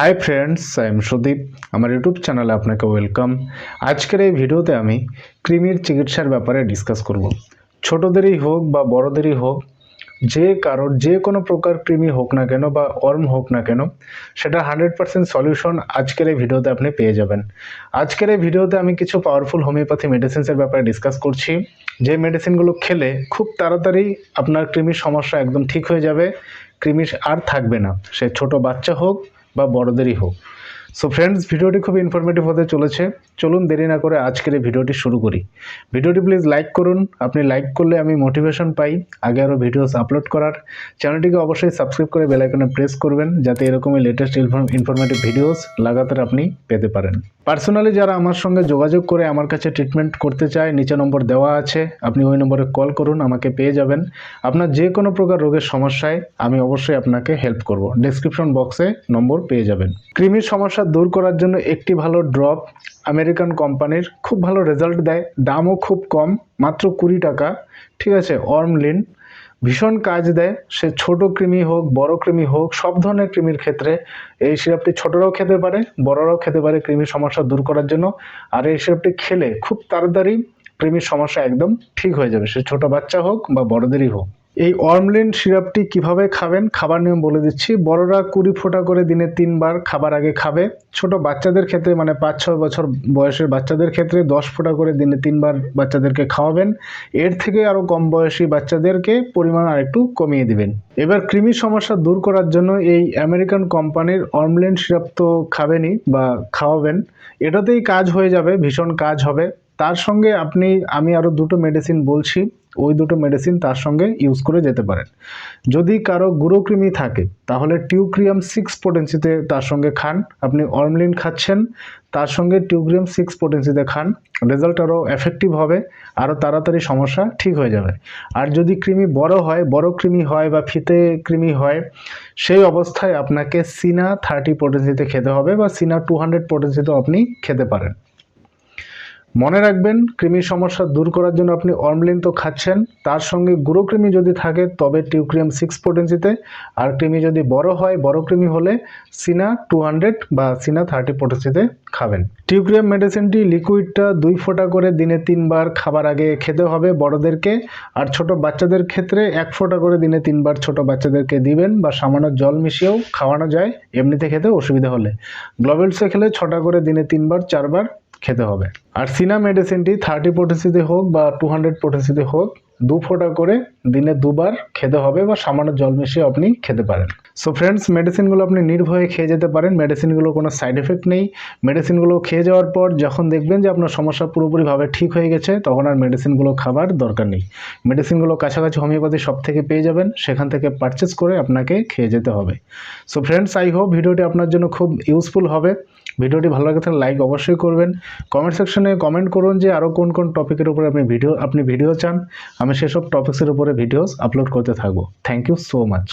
Hi friends I am Sudip আমার YouTube চ্যানেলে আপনাকে ওয়েলকাম আজকের এই ভিডিওতে আমি কৃমির চিকিৎসার ব্যাপারে ডিসকাস করব। ছোটদেরই হোক বা বড়দেরই হোক, যে কারোর যে কোনো প্রকার কৃমি হোক না কেন বা অর্ম হোক না কেন, সেটা হান্ড্রেড পার্সেন্ট সলিউশন আজকের এই ভিডিওতে আপনি পেয়ে যাবেন। আজকের এই ভিডিওতে আমি কিছু পাওয়ারফুল হোমিওপ্যাথি মেডিসিনসের ব্যাপারে ডিসকাস করছি। যে মেডিসিনগুলো খেলে খুব তাড়াতাড়ি আপনার কৃমির সমস্যা একদম ঠিক হয়ে যাবে কৃমি আর থাকবে না। সে ছোট বাচ্চা হোক বা বড়দেরই হোক। সো ফ্রেন্ডস ভিডিওটি খুব ইনফরমেটিভ হতে চলেছে। চলুন দেরি না করে আজকের এই ভিডিওটি শুরু করি। ভিডিওটি প্লিজ লাইক করুন। আপনি লাইক করলে আমি মোটিভেশন পাই। আগে আরও ভিডিওস আপলোড করার। চ্যানেলটিকে অবশ্যই সাবস্ক্রাইব করে বেলাইকনে প্রেস করবেন, যাতে এরকমই লেটেস্ট ইনফর্ম ইনফরমেটিভ ভিডিওস লাগাতার আপনি পেতে পারেন। পার্সোনালি যারা আমার সঙ্গে যোগাযোগ করে আমার কাছে ট্রিটমেন্ট করতে চায়, নিচে নম্বর দেওয়া আছে, আপনি ওই নম্বরে কল করুন, আমাকে পেয়ে যাবেন। আপনার যে কোনো প্রকার রোগের সমস্যায় আমি অবশ্যই আপনাকে হেল্প করব। ডেসক্রিপশন বক্সে নম্বর পেয়ে যাবেন। কৃমির সমস্যা দূর করার জন্য একটি ভালো ড্রপ আমেরিকান কোম্পানির খুব ভালো রেজাল্ট দেয়। দামও খুব কম, মাত্র কুড়ি টাকা। ঠিক আছে অর্মলিন ভীষণ কাজ দেয়। সে ছোট কৃমি হোক, বড় কৃমি হোক, সব ধরনের কৃমির ক্ষেত্রে এই সিরাপটি ছোটরাও খেতে পারে, বড়রাও খেতে পারে কৃমির সমস্যা দূর করার জন্য। আর এই সিরাপটি খেলে খুব তাড়াতাড়ি কৃমির সমস্যা একদম ঠিক হয়ে যাবে। সে ছোট বাচ্চা হোক বা বড়দেরই হোক। এই অর্মলিন সিরাপটি কীভাবে খাবেন? খাবার নিয়ম বলে দিচ্ছি। বড়রা কুড়ি ফোঁটা করে দিনে তিনবার খাবার আগে খাবে। ছোট বাচ্চাদের ক্ষেত্রে মানে পাঁচ, ছয় বছর বয়সের বাচ্চাদের ক্ষেত্রে দশ ফোঁটা করে দিনে তিনবার বাচ্চাদেরকে খাওয়াবেন। এর থেকে আরও কম বয়সী বাচ্চাদেরকে পরিমাণ আর একটু কমিয়ে দিবেন। এবার কৃমি সমস্যা দূর করার জন্য এই আমেরিকান কোম্পানির অর্মলিন সিরাপ তো খাবেনই বা খাওয়াবেন। এটাতেই কাজ হয়ে যাবে, ভীষণ কাজ হবে। তার সঙ্গে আপনি, আমি আরও দুটো মেডিসিন বলছি। ওই দুটো মেডিসিন তার সঙ্গে ইউজ করে যেতে পারেন। যদি কারও গুরুকৃমি থাকে, তাহলে টিউক্রিয়াম সিক্স পোটেন্সিতে তার সঙ্গে খান। আপনি অর্মলিন খাচ্ছেন, তার সঙ্গে টিউক্রিয়াম সিক্স পোটেন্সিতে খান। রেজাল্ট আরও এফেক্টিভ হবে আরও তাড়াতাড়ি সমস্যা ঠিক হয়ে যাবে। আর যদি কৃমি বড় হয়, বড় কৃমি হয় বা ফিতে কৃমি হয়, সেই অবস্থায় আপনাকে সিনা থার্টি পোটেন্সিতে খেতে হবে বা সিনা টু হান্ড্রেড পোটেন্সিতেও আপনি খেতে পারেন। মনে রাখবেন, কৃমির সমস্যা দূর করার জন্য আপনি অর্মলিন তো খাচ্ছেন। তার সঙ্গে গুঁড়ো কৃমি যদি থাকে, তবে টিউক্রিয়াম সিক্স পোটেন্সিতে আর কৃমি যদি বড় হয়, বড় কৃমি হলে সিনা টু হান্ড্রেড বা সিনা থার্টি পোটেন্সিতে খাবেন। টিউক্রিয়াম মেডিসিনটি লিকুইডটা দুই ফোঁটা করে দিনে তিনবার খাবার আগে খেতে হবে বড়দেরকে। আর ছোট বাচ্চাদের ক্ষেত্রে এক ফোঁটা করে দিনে তিনবার ছোট বাচ্চাদেরকে দিবেন বা সামান্য জল মিশিয়েও খাওয়ানো যায়, এমনিতে খেতে অসুবিধা হলে। গ্লোবেলসে খেলে ছটা করে দিনে তিনবার, চারবার খেতে হবে। আর সিনা মেডিসিনটি থার্টি পোটেন্সিতে হোক বা টু হান্ড্রেড পোটেন্সিতে হোক, দু ফোঁটা করে দিনে দুবার খেতে হবে বা সামান্য জল মিশিয়ে আপনি খেতে পারেন। সো ফ্রেন্ডস মেডিসিনগুলো আপনি নির্ভয়ে খেয়ে যেতে পারেন। মেডিসিনগুলো কোনো সাইড এফেক্ট নেই। মেডিসিনগুলো খেয়ে যাওয়ার পর যখন দেখবেন যে আপনার সমস্যা পুরোপুরিভাবে ঠিক হয়ে গেছে, তখন আর মেডিসিনগুলো খাবার দরকার নেই। মেডিসিনগুলো কাছাকাছি হোমিওপ্যাথি সব থেকে পেয়ে যাবেন। সেখান থেকে পারচেস করে আপনাকে খেয়ে যেতে হবে। সো ফ্রেন্ডস আই হোপ ভিডিওটি আপনার জন্য খুব ইউজফুল হবে। ভিডিওটি ভালো লাগে তাহলে লাইক অবশ্যই করবেন। কমেন্ট সেকশনে কমেন্ট করুন যে আরও কোন কোন টপিকের উপরে আপনি ভিডিও আপনি ভিডিও চান। আমি সেসব টপিক্সের উপরে ভিডিওস আপলোড করতে থাকব। Thank you so much